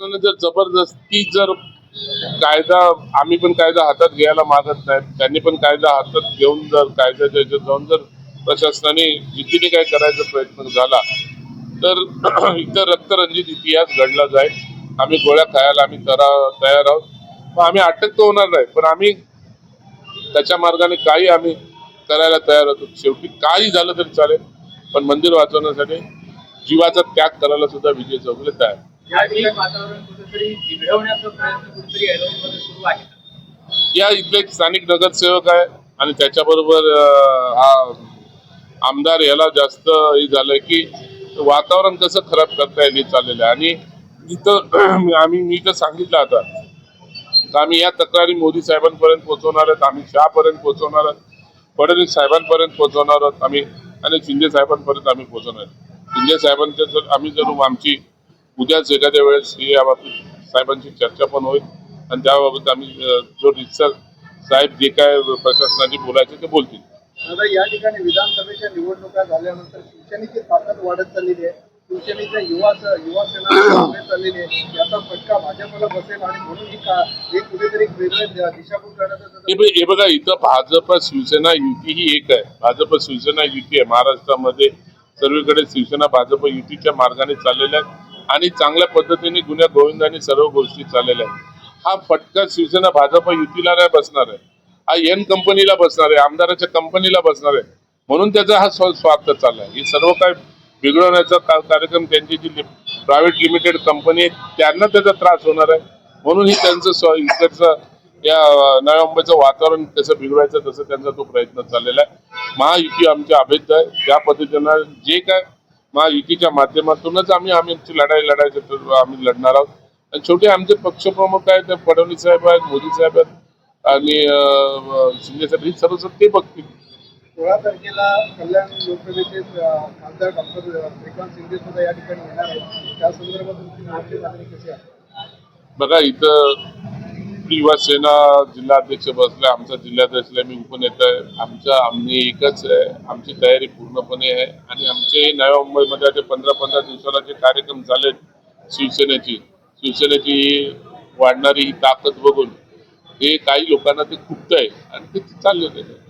जर जबरदस्ती जर कायदा आम्ही पण कायदा हातात घ्यायला मागत नाही त्यांनी पण कायदा हातात घेऊन जर कायद्याच्या याच्यात जाऊन जर प्रशासनाने जिद्दीने काय करायचा प्रयत्न झाला तर इतर रक्तरंजित इतिहास घडला जाईल. आम्ही गोळ्या खायला आम्ही तयार आहोत. आम्ही अटक तर होणार नाही पण आम्ही त्याच्या मार्गाने काही आम्ही करायला तयार होतो. शेवटी काही झालं तरी चालेल पण मंदिर वाचवण्यासाठी जीवाचा त्याग करायला सुद्धा विजय चौगले तयार या ठिकाणी वातावरण कुठेतरी बिघडवण्याचा प्रयत्न कुठेतरी सुरू आहे. या इथले एक स्थानिक नगरसेवक आहे आणि त्याच्याबरोबर हा आमदार याला जास्त हे झालंय की वातावरण कसं खराब करता येईल चाललेलं आहे. आणि इथं आम्ही मी तर सांगितलं आता तर आम्ही या तक्रारी मोदी साहेबांपर्यंत पोहोचवणार आहोत आम्ही शहापर्यंत पोहोचवणार आहोत फडणवीस साहेबांपर्यंत पोहोचवणार आहोत आम्ही आणि शिंदे साहेबांपर्यंत आम्ही पोहोचवणार आहोत. शिंदे साहेबांच्या जर आम्ही जर आमची उद्याच एखाद्या वेळेस ही याबाबतीत साहेबांची चर्चा पण होईल. आणि त्याबाबत आम्ही जो रितसर साहेब जे काय प्रशासनाने बोलायचे ते बोलतील. दादा या ठिकाणी विधानसभेच्या निवडणुका झाल्यानंतर शिवसेनेची ताकद वाढत चाललेली आहे. शिवसेनेच्या युवा युवा सेना चाललेली आहे. याचा फटका भाजपला बसेल आणि म्हणून ही का हे कुठेतरी दिशाभूल करण्याचा हे बघा इथं भाजप शिवसेना युती ही एक आहे. भाजप शिवसेना युती आहे. महाराष्ट्रामध्ये सर्वीकडे शिवसेना भाजप युतीच्या मार्गाने चाललेल्या आहेत. आणि चांगल्या पद्धतीने गुन्ह्या गोविंदाने सर्व गोष्टी चाललेल्या आहेत. हा फटका शिवसेना भाजप युतीला नाही बसणार आहे. हा एन कंपनीला बसणार आहे आमदाराच्या कंपनीला बसणार आहे. म्हणून त्याचा हा स्वार्थ स्वार्थ चाललाय हे सर्व काय बिघडवण्याचा कार्यक्रम त्यांची जी प्रायव्हेट लिमिटेड कंपनी आहे त्यांना त्याचा त्रास होणार आहे. म्हणून ही त्यांचं स्व इकडचं या नव्या मुंबईचं वातावरण कसं बिघडवायचं तसं त्यांचा तो प्रयत्न चाललेला आहे. महायुती आमच्या अभेद्य आहे. ज्या पद्धतीनं जे काय महायुतीच्या माध्यमातूनच आम्ही आम्ही आमची लढाई लढायचं आम्ही लढणार आहोत. आणि शेवटी आमचे पक्षप्रमुख आहेत ते फडणवीस साहेब आहेत मोदी साहेब आहेत आणि शिंदे साहेब हे सर्व ते बघतील. सोळा तारखेला कल्याण लोकसभेचे खासदार डॉक्टर श्रीकांत शिंदे सुद्धा या ठिकाणी येणार आहेत. त्या संदर्भात तुमची मागणी कशी आहे? बघा इथं युवा सेना जिल्हाध्यक्ष बसले आमचा जिल्हाध्यक्ष मी येत आहे. आमचा आम्ही एकच आहे. आमची तयारी पूर्णपणे आहे. आणि आमचे नव्या मुंबईमध्ये जे पंधरा पंधरा दिवसाला जे कार्यक्रम झाले शिवसेनेची शिवसेनेची वाढणारी ही ताकद बघून हे काही लोकांना ते खुपत आहे आणि ते चाललेलं आहे.